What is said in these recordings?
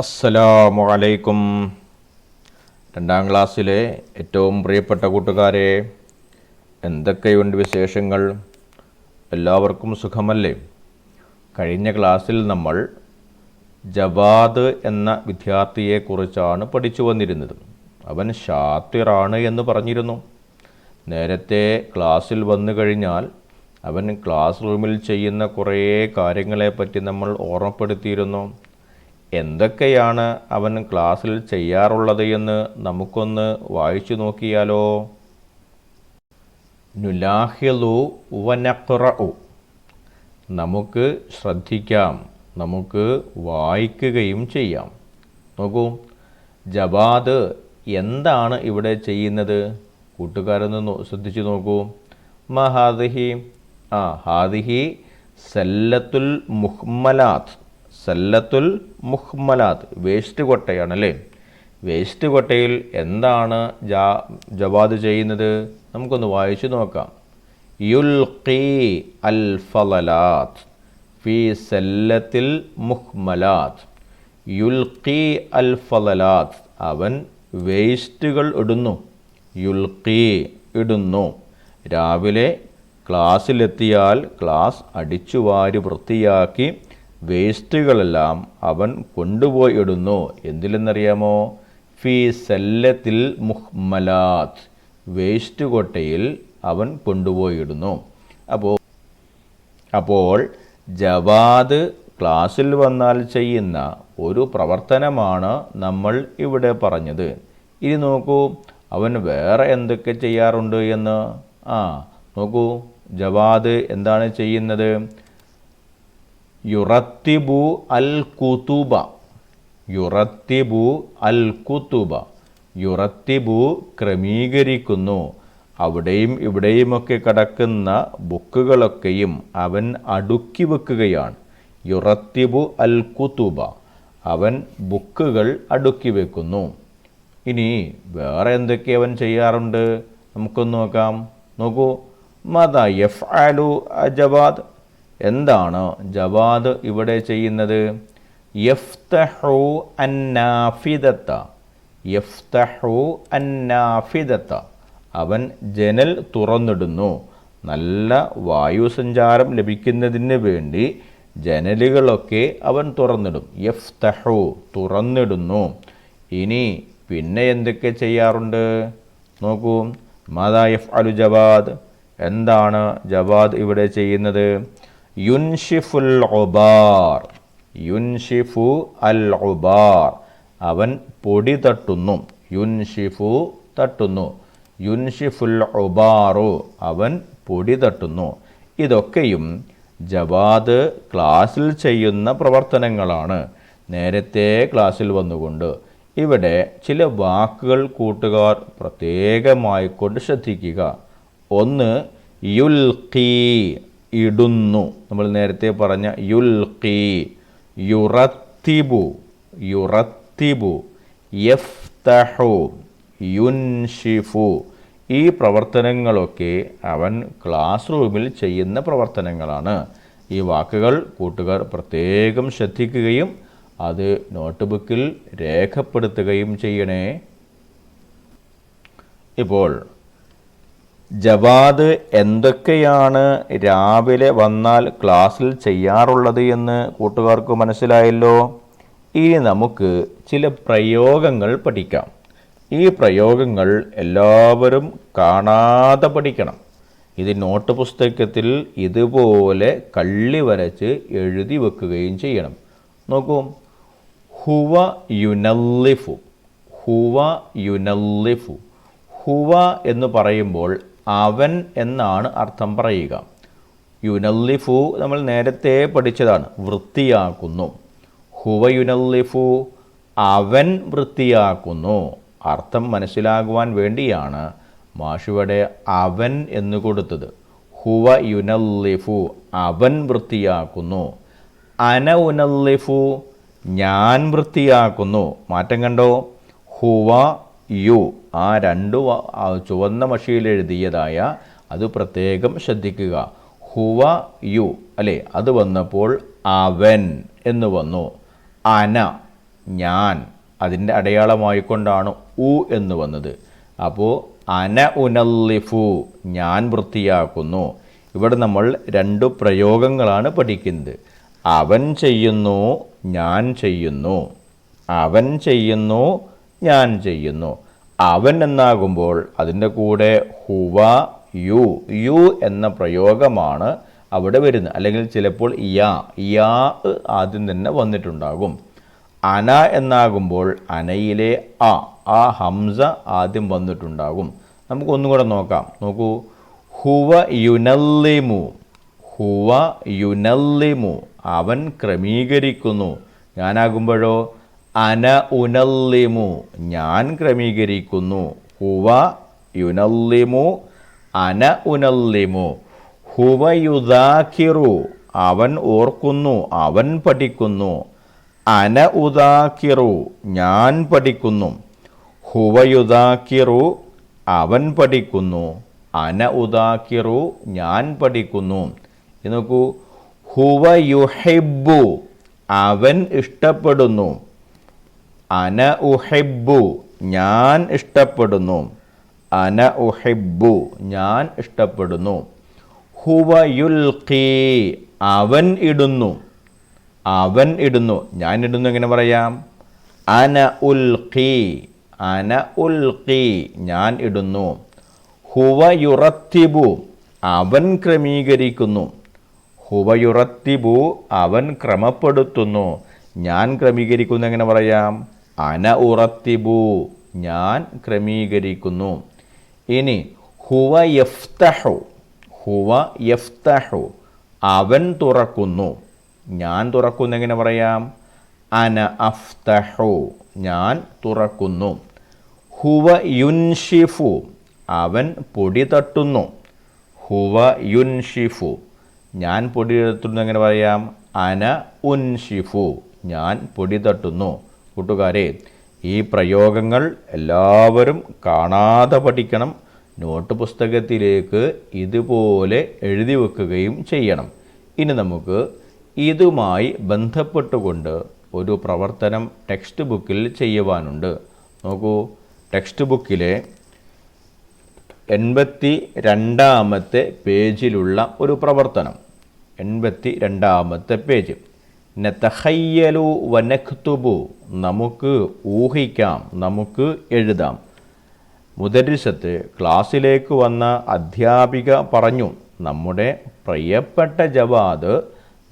അസ്സലാമു അലൈക്കും. രണ്ടാം ക്ലാസ്സിലെ ഏറ്റവും പ്രിയപ്പെട്ട കൂട്ടുകാരെ എന്തൊക്കെയുണ്ട് വിശേഷങ്ങൾ? എല്ലാവർക്കും സുഖമല്ലേ? കഴിഞ്ഞ ക്ലാസ്സിൽ നമ്മൾ ജവാദ് എന്ന വിദ്യാർത്ഥിയെക്കുറിച്ചാണ് പഠിച്ചു വന്നിരുന്നത്. അവൻ ഷാത്തിറാണ് എന്ന് പറഞ്ഞിരുന്നു. നേരത്തെ ക്ലാസ്സിൽ വന്നു കഴിഞ്ഞാൽ അവൻ ക്ലാസ് റൂമിൽ ചെയ്യുന്ന കുറേ കാര്യങ്ങളെപ്പറ്റി നമ്മൾ ഓർമ്മപ്പെടുത്തിയിരുന്നു. എന്തൊക്കെയാണ് അവൻ ക്ലാസ്സിൽ ചെയ്യാറുള്ളത് എന്ന് നമുക്കൊന്ന് വായിച്ചു നോക്കിയാലോ? നുലാഹിലു വനഖ്റഉ. നമുക്ക് ശ്രദ്ധിക്കാം നമുക്ക് വായിക്കുകയും ചെയ്യാം. നോക്കൂ ജബാദ് എന്താണ് ഇവിടെ ചെയ്യുന്നത്? കൂട്ടുകാരൊന്ന് ശ്രദ്ധിച്ചു നോക്കൂ. മഹാദിഹി ആ ഹാദിഹി സല്ലത്തുൽ മുഹ്മലാത്ത്. സല്ലത്തുൽ മുഹ്മലാത്ത് വേസ്റ്റ് കൊട്ടയാണ് അല്ലേ? വേസ്റ്റ് കൊട്ടയിൽ എന്താണ് ജാ ജവാദ് ചെയ്യുന്നത്? നമുക്കൊന്ന് വായിച്ചു നോക്കാം. യുൽഖി അൽ ഫലലാത്ത് ഫി സല്ലത്തിൽ മുഹ്മലാത്ത് യുൽഖി അൽ ഫലലാത്ത് അവൻ വേസ്റ്റുകൾ ഇടുന്നു. യുൽഖി ഇടുന്നു. രാവിലെ ക്ലാസ്സിലെത്തിയാൽ ക്ലാസ് അടിച്ചുവാരി വൃത്തിയാക്കി വേസ്റ്റുകളെല്ലാം അവൻ കൊണ്ടുപോയി ഇടുന്നു. എന്തിലെന്നറിയാമോ? ഫി സല്ലത്തിൽ മുഹ്മലാത്ത്. വേസ്റ്റ് കൊട്ടയിൽ അവൻ കൊണ്ടുപോയി ഇടുന്നു. അപ്പോൾ അപ്പോൾ ജവാദ് ക്ലാസ്സിൽ വന്നാൽ ചെയ്യുന്ന ഒരു പ്രവർത്തനമാണ് നമ്മൾ ഇവിടെ പറഞ്ഞത്. ഇനി നോക്കൂ അവൻ വേറെ എന്തൊക്കെ ചെയ്യാറുണ്ട് എന്ന്? ആ നോക്കൂ ജവാദ് എന്താണ് ചെയ്യുന്നത്? യുറത്തിബു അൽ കുതുബ യുറത്തിബു അൽ കുതുബ യുറത്തിബു ക്രമീകരിക്കുന്നു. അവിടെയും ഇവിടെയുമൊക്കെ കിടക്കുന്ന ബുക്കുകളൊക്കെയും അവൻ അടുക്കി വെക്കുകയാണ്. യുറത്തിബു അൽ കുതുബ അവൻ ബുക്കുകൾ അടുക്കി വെക്കുന്നു. ഇനി വേറെ എന്തൊക്കെ അവൻ ചെയ്യാറുണ്ട്? നമുക്കൊന്ന് നോക്കാം. നോക്കൂ. മത എഫ് ആലു ജവാദ് എന്താണ് ജവാദ് ഇവിടെ ചെയ്യുന്നത്? യഫ്തഹു അന്നാഫിദത്ത. യഫ്തഹു അന്നാഫിദത്ത. അവൻ ജനൽ തുറന്നിടുന്നു. നല്ല വായുസഞ്ചാരം ലഭിക്കുന്നതിന് വേണ്ടി ജനലുകളൊക്കെ അവൻ തുറന്നിടും. യഫ്തഹു തുറന്നിടുന്നു. ഇനി പിന്നെ എന്തൊക്കെ ചെയ്യാറുണ്ട്? നോക്കൂ. മാതാ യഫ് അലു ജവാദ്. എന്താണ് ജവാദ് ഇവിടെ ചെയ്യുന്നത്? യുൻഷിഫുൽ ഒബാർ യുൻഷിഫു അൽ ഒബാർ അവൻ പൊടി തട്ടുന്നു. യുൻഷിഫു തട്ടുന്നു. യുൻഷിഫുൽ ഒബാറു അവൻ പൊടി തട്ടുന്നു. ഇതൊക്കെയും ജവാദ് ക്ലാസ്സിൽ ചെയ്യുന്ന പ്രവർത്തനങ്ങളാണ്. നേരത്തെ ക്ലാസ്സിൽ വന്നുകൊണ്ട് ഇവിടെ ചില വാക്കുകൾ കൂട്ടുകാർ പ്രത്യേകമായി കൊണ്ട് ശ്രദ്ധിക്കുക. ഒന്ന് യുൽഖി. ഇടുന്നു. നമ്മൾ നേരത്തെ പറഞ്ഞ യുൽഖി യുറത്തിബു യുറത്തിബു യഫ്തഹു യുൻഷിഫു. ഈ പ്രവർത്തനങ്ങളൊക്കെ അവൻ ക്ലാസ് റൂമിൽ ചെയ്യുന്ന പ്രവർത്തനങ്ങളാണ്. ഈ വാക്കുകൾ കൂട്ടുകാർ പ്രത്യേകം ശ്രദ്ധിക്കുകയും അത് നോട്ട് ബുക്കിൽ രേഖപ്പെടുത്തുകയും ചെയ്യണേ. ഇപ്പോൾ ജവാദ് എന്തൊക്കെയാണ് രാവിലെ വന്നാൽ ക്ലാസ്സിൽ ചെയ്യാറുള്ളത് എന്ന് കൂട്ടുകാർക്ക് മനസ്സിലായല്ലോ? ഇനി നമുക്ക് ചില പ്രയോഗങ്ങൾ പഠിക്കാം. ഈ പ്രയോഗങ്ങൾ എല്ലാവരും കാണാതെ പഠിക്കണം. ഇത് നോട്ട് പുസ്തകത്തിൽ ഇതുപോലെ കള്ളി വരച്ച് എഴുതി വെക്കുകയും ചെയ്യണം. നോക്കൂ. ഹുവ യുനല്ലിഫു. ഹുവ യുനല്ലിഫു. ഹുവ എന്ന് പറയുമ്പോൾ അവൻ എന്നാണ് അർത്ഥം പറയുക. യുനല്ലിഫു നമ്മൾ നേരത്തെ പഠിച്ചതാണ് വൃത്തിയാക്കുന്നു. ഹുവ യുനല്ലിഫു അവൻ വൃത്തിയാക്കുന്നു. അർത്ഥം മനസ്സിലാകുവാൻ വേണ്ടിയാണ് മാഷുവടെ അവൻ എന്ന് കൊടുത്തത്. ഹുവ യുനല്ലിഫു അവൻ വൃത്തിയാക്കുന്നു. അന ഉനല്ലിഫു ഞാൻ വൃത്തിയാക്കുന്നു. മാറ്റം കണ്ടോ? ഹുവ യു. ആ രണ്ട് ചുവന്ന മഷിയിൽ എഴുതിയതായ അത് പ്രത്യേകം ശ്രദ്ധിക്കുക. ഹുവ യു അല്ലേ? അത് വന്നപ്പോൾ അവൻ എന്ന് വന്നു. അന ഞാൻ. അതിന്റെ അടയാളമായിക്കൊണ്ടാണ് ഉ എന്ന് വന്നത്. അപ്പോൾ അന ഉനല്ലിഫു ഞാൻ വൃത്തിയാക്കുന്നു. ഇവിടെ നമ്മൾ രണ്ട് പ്രയോഗങ്ങളാണ് പഠിക്കുന്നത്. അവൻ ചെയ്യുന്നു ഞാൻ ചെയ്യുന്നു. അവൻ ചെയ്യുന്നു ഞാൻ ചെയ്യുന്നു. അവൻ എന്നാകുമ്പോൾ അതിന്റെ കൂടെ ഹുവ യു യു എന്ന പ്രയോഗമാണ് അവിടെ വരുന്നത്. അല്ലെങ്കിൽ ചിലപ്പോൾ യാ യാ ആദ്യം തന്നെ വന്നിട്ടുണ്ടാകും. അന എന്നാകുമ്പോൾ അനയിലെ അ ആ ഹംസ ആദ്യം വന്നിട്ടുണ്ടാകും. നമുക്ക് ഒന്നും കൂടെ നോക്കാം. നോക്കൂ. ഹുവ യുനല്ലിമു ഹുവ യുനല്ലിമു. അവൻ ക്രമീകരിക്കുന്നു. ഞാനാകുമ്പോഴോ? അന ഉനല്ലിമു. ഞാൻ ക്രമീകരിക്കുന്നു. ഹുവ യുനല്ലിമു. അന ഉനല്ലിമു. ഹുവ യുദാഖിറു. അവൻ ഓർക്കുന്നു. അവൻ പഠിക്കുന്നു. അന ഉദാഖിറു. ഞാൻ പഠിക്കുന്നു. ഹുവ യുദാഖിറു. അവൻ പഠിക്കുന്നു. അന ഉദാഖിറു. ഞാൻ പഠിക്കുന്നു. നോക്കൂ. ഹുവ യുഹിബ്ബു. അവൻ ഇഷ്ടപ്പെടുന്നു. അന ഉഹിബു ഞാൻ ഇഷ്ടപ്പെടുന്നു. അന ഉഹിബു ഞാൻ ഇഷ്ടപ്പെടുന്നു. ഹുവ യുൽഖി അവൻ ഇടുന്നു. അവൻ ഇടുന്നു. ഞാൻ ഇടുന്നു എങ്ങനെ പറയാം? അന ഉൽഖി അന ഉൽഖി ഞാൻ ഇടുന്നു. ഹുവ യുറത്തിബു അവൻ ക്രമീകരിക്കുന്നു. ഹുവ യുറത്തിബു അവൻ ക്രമപ്പെടുത്തുന്നു. ഞാൻ ക്രമീകരിക്കുന്നു എങ്ങനെ പറയാം? അന ഉറത്തിബു ഞാൻ ക്രമീകരിക്കുന്നു. ഇനി ഹുവ യഫ്തഹു. ഹുവ യഫ്തഹു. അവൻ തുറക്കുന്നു. ഞാൻ തുറക്കുന്നു എങ്ങനെ പറയാം? അന അഫ്തഹു. ഞാൻ തുറക്കുന്നു. ഹുവ യുൻഷിഫു. അവൻ പൊടി തട്ടുന്നു. ഹുവ യുൻഷിഫു. ഞാൻ പൊടി തട്ടുന്നു എങ്ങനെ പറയാം? അന ഉൻഷിഫു. ഞാൻ പൊടി തട്ടുന്നു. കൂട്ടുകാരെ ഈ പ്രയോഗങ്ങൾ എല്ലാവരും കാണാതെ പഠിക്കണം. നോട്ട് പുസ്തകത്തിലേക്ക് ഇതുപോലെ എഴുതി വെക്കുകയും ചെയ്യണം. ഇനി നമുക്ക് ഇതുമായി ബന്ധപ്പെട്ടുകൊണ്ട് ഒരു പ്രവർത്തനം ടെക്സ്റ്റ് ബുക്കിൽ ചെയ്യുവാനുണ്ട്. നോക്കൂ ടെക്സ്റ്റ് ബുക്കിലെ എൺപത്തി രണ്ടാമത്തെ പേജിലുള്ള ഒരു പ്രവർത്തനം. എൺപത്തി രണ്ടാമത്തെ പേജ്. നത്തഹയ്യലു വനഖ്തുബു നമുക്ക് ഊഹിക്കാം നമുക്ക് എഴുതാം. മുദരിസത്ത് ക്ലാസ്സിലേക്ക് വന്ന അധ്യാപിക പറഞ്ഞു നമ്മുടെ പ്രിയപ്പെട്ട ജവാദ്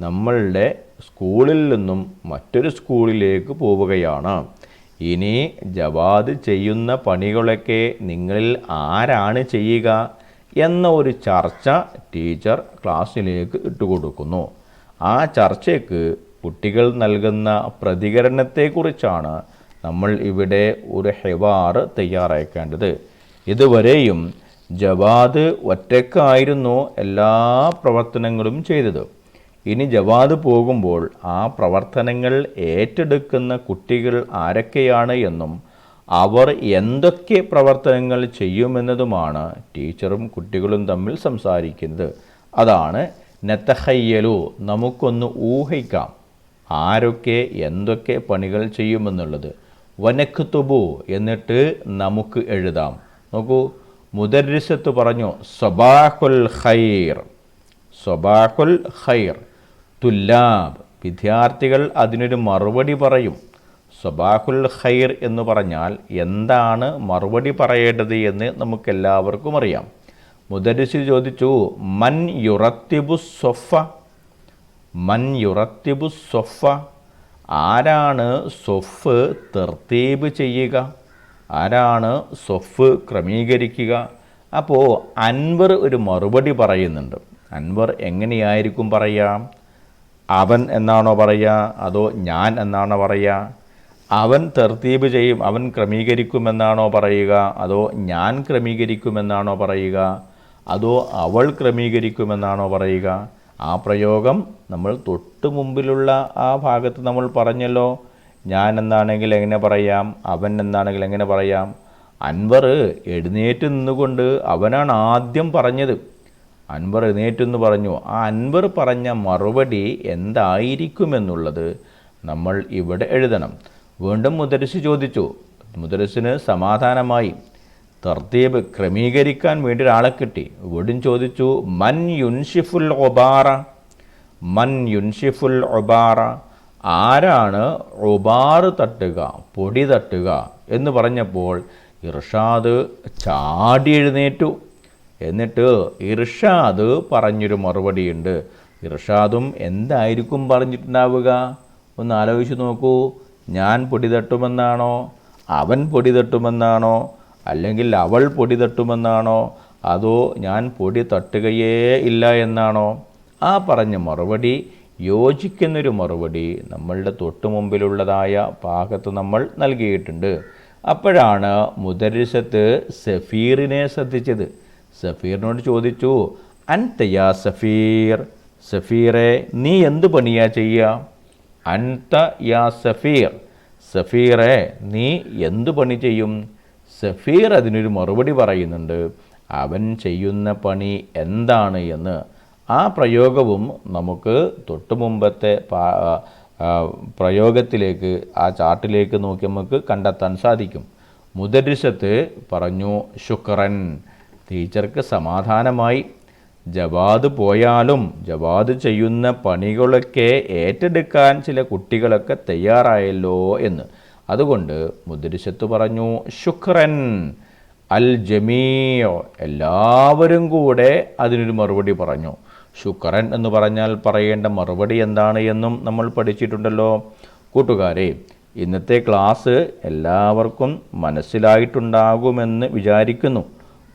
നമ്മളുടെ സ്കൂളിൽ നിന്നും മറ്റൊരു സ്കൂളിലേക്ക് പോവുകയാണ്. ഇനി ജവാദ് ചെയ്യുന്ന പണികളൊക്കെ നിങ്ങളിൽ ആരാണ് ചെയ്യുക? എന്ന ഒരു ചർച്ച ടീച്ചർ ക്ലാസ്സിലേക്ക് ഇട്ടുകൊടുക്കുന്നു. ആ ചർച്ചയ്ക്ക് കുട്ടികൾ നൽകുന്ന പ്രതികരണത്തെക്കുറിച്ചാണ് നമ്മൾ ഇവിടെ ഒരു ഹെവാർ തയ്യാറാക്കേണ്ടത്. ഇതുവരെയും ജവാദ് ഒറ്റക്കായിരുന്നു എല്ലാ പ്രവർത്തനങ്ങളും ചെയ്തത്. ഇനി ജവാദ് പോകുമ്പോൾ ആ പ്രവർത്തനങ്ങൾ ഏറ്റെടുക്കുന്ന കുട്ടികൾ ആരൊക്കെയാണ് എന്നും അവർ എന്തൊക്കെ പ്രവർത്തനങ്ങൾ ചെയ്യുമെന്നതുമാണ് ടീച്ചറും കുട്ടികളും തമ്മിൽ സംസാരിക്കുന്നത്. അതാണ് നെത്തഹയ്യലു നമുക്കൊന്ന് ഊഹിക്കാം. ആരൊക്കെ എന്തൊക്കെ പണികൾ ചെയ്യുമെന്നുള്ളത്. വനക്കുത്തുബു എന്നിട്ട് നമുക്ക് എഴുതാം. നോക്കൂ മുദരിസത്ത് പറഞ്ഞു സബാഹുൽ ഖൈർ. സബാഹുൽ ഖൈർ. തുല്ലാബ്. വിദ്യാർത്ഥികൾ അതിനൊരു മറുപടി പറയും. സബാഹുൽ ഖൈർ എന്ന് പറഞ്ഞാൽ എന്താണ് മറുപടി പറയേണ്ടത് എന്ന് നമുക്കെല്ലാവർക്കും അറിയാം. മുദരിസ് ചോദിച്ചു മൻ യുറത്തിബു സൊഫ മൻ യുറത്തിബു സൊഫ ആരാണ് സൊഫ് തെർത്തീബ് ചെയ്യുക? ആരാണ് സൊഫ് ക്രമീകരിക്കുക? അപ്പോൾ അൻവർ ഒരു മറുപടി പറയുന്നുണ്ട്. അൻവർ എങ്ങനെയായിരിക്കും പറയാം അവൻ എന്നാണോ പറയുക? അതോ ഞാൻ എന്നാണോ പറയുക? അവൻ തെർത്തീബ് ചെയ്യും അവൻ ക്രമീകരിക്കുമെന്നാണോ പറയുക? അതോ ഞാൻ ക്രമീകരിക്കുമെന്നാണോ പറയുക? അതോ അവൾ ക്രമീകരിക്കുമെന്നാണോ പറയുക? ആ പ്രയോഗം നമ്മൾ തൊട്ട് മുമ്പിലുള്ള ആ ഭാഗത്ത് നമ്മൾ പറഞ്ഞല്ലോ. ഞാൻ എന്നാണെങ്കിൽ എങ്ങനെ പറയാം? അവൻ എന്നാണെങ്കിൽ എങ്ങനെ പറയാം? അൻവർ എഴുന്നേറ്റ് നിന്നുകൊണ്ട് അവനാണ് ആദ്യം പറഞ്ഞത്. അൻവർ എഴുന്നേറ്റ് എഴുന്നേറ്റെന്ന് പറഞ്ഞു ആ അൻവർ പറഞ്ഞ മറുപടി എന്തായിരിക്കുമെന്നുള്ളത് നമ്മൾ ഇവിടെ എഴുതണം. വീണ്ടും മുദരിസ് ചോദിച്ചു. മുദരിസിന് സമാധാനമായി തർത്തീബ് ക്രമീകരിക്കാൻ വേണ്ടി ഒരാളെ കിട്ടി. വീടും ചോദിച്ചു മൻ യുൻഷിഫുൽ ഒബാറ മൻ യുൻഷിഫുൽ ഒബാറ ആരാണ് ഒബാറ് തട്ടുക പൊടി തട്ടുക? എന്ന് പറഞ്ഞപ്പോൾ ഇർഷാദ് ചാടി എഴുന്നേറ്റു. എന്നിട്ട് ഇർഷാദ് പറഞ്ഞൊരു മറുപടിയുണ്ട്. ഇർഷാദും എന്തായിരിക്കും പറഞ്ഞിട്ടുണ്ടാവുക? ഒന്ന് ആലോചിച്ച് നോക്കൂ. ഞാൻ പൊടി തട്ടുമെന്നാണോ? അവൻ പൊടി തട്ടുമെന്നാണോ? അല്ലെങ്കിൽ അവൾ പൊടി തട്ടുമെന്നാണോ? അതോ ഞാൻ പൊടി തട്ടുകയേ ഇല്ല എന്നാണോ? ആ പറഞ്ഞ മറുപടി യോജിക്കുന്നൊരു മറുപടി നമ്മളുടെ തൊട്ടു മുമ്പിലുള്ളതായ പാകത്ത് നമ്മൾ നൽകിയിട്ടുണ്ട്. അപ്പോഴാണ് മുദരിസത്ത് സഫീറിനെ ശ്രദ്ധിച്ചത്. സഫീറിനോട് ചോദിച്ചു അൻതയാ സഫീർ? സഫീറെ നീ എന്ത് പണിയാ ചെയ്യുക അൻത യാ സഫീർ. സഫീറെ നീ എന്ത് പണി ചെയ്യും? സഫീർ അതിനൊരു മറുപടി പറയുന്നുണ്ട് അവൻ ചെയ്യുന്ന പണി എന്താണ് എന്ന്. ആ പ്രയോഗവും നമുക്ക് തൊട്ടുമുമ്പത്തെ പ്രയോഗത്തിലേക്ക് ആ ചാർട്ടിലേക്ക് നോക്കി നമുക്ക് കണ്ടെത്താൻ സാധിക്കും. മുദരിസത്ത് പറഞ്ഞു ശുക്രൻ ടീച്ചർക്ക് സമാധാനമായി. ജവാദ് പോയാലും ജവാദ് ചെയ്യുന്ന പണികളൊക്കെ ഏറ്റെടുക്കാൻ ചില കുട്ടികളൊക്കെ തയ്യാറായല്ലോ എന്ന്. അതുകൊണ്ട് മുദ്രിശത്ത് പറഞ്ഞു ശുക്രൻ അൽ ജമീയോ എല്ലാവരും കൂടെ അതിനൊരു മറുപടി പറഞ്ഞു. ശുക്രൻ എന്ന് പറഞ്ഞാൽ പറയേണ്ട മറുപടി എന്താണ് എന്നും നമ്മൾ പഠിച്ചിട്ടുണ്ടല്ലോ. കൂട്ടുകാരെ ഇന്നത്തെ ക്ലാസ് എല്ലാവർക്കും മനസ്സിലായിട്ടുണ്ടാകുമെന്ന് വിചാരിക്കുന്നു.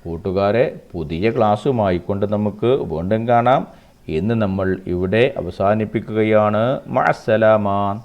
കൂട്ടുകാരെ പുതിയ ക്ലാസ്സുമായി കൊണ്ട് നമുക്ക് വീണ്ടും കാണാം. ഇന്ന് നമ്മൾ ഇവിടെ അവസാനിപ്പിക്കുകയാണ്. മഅസ്സലാമാ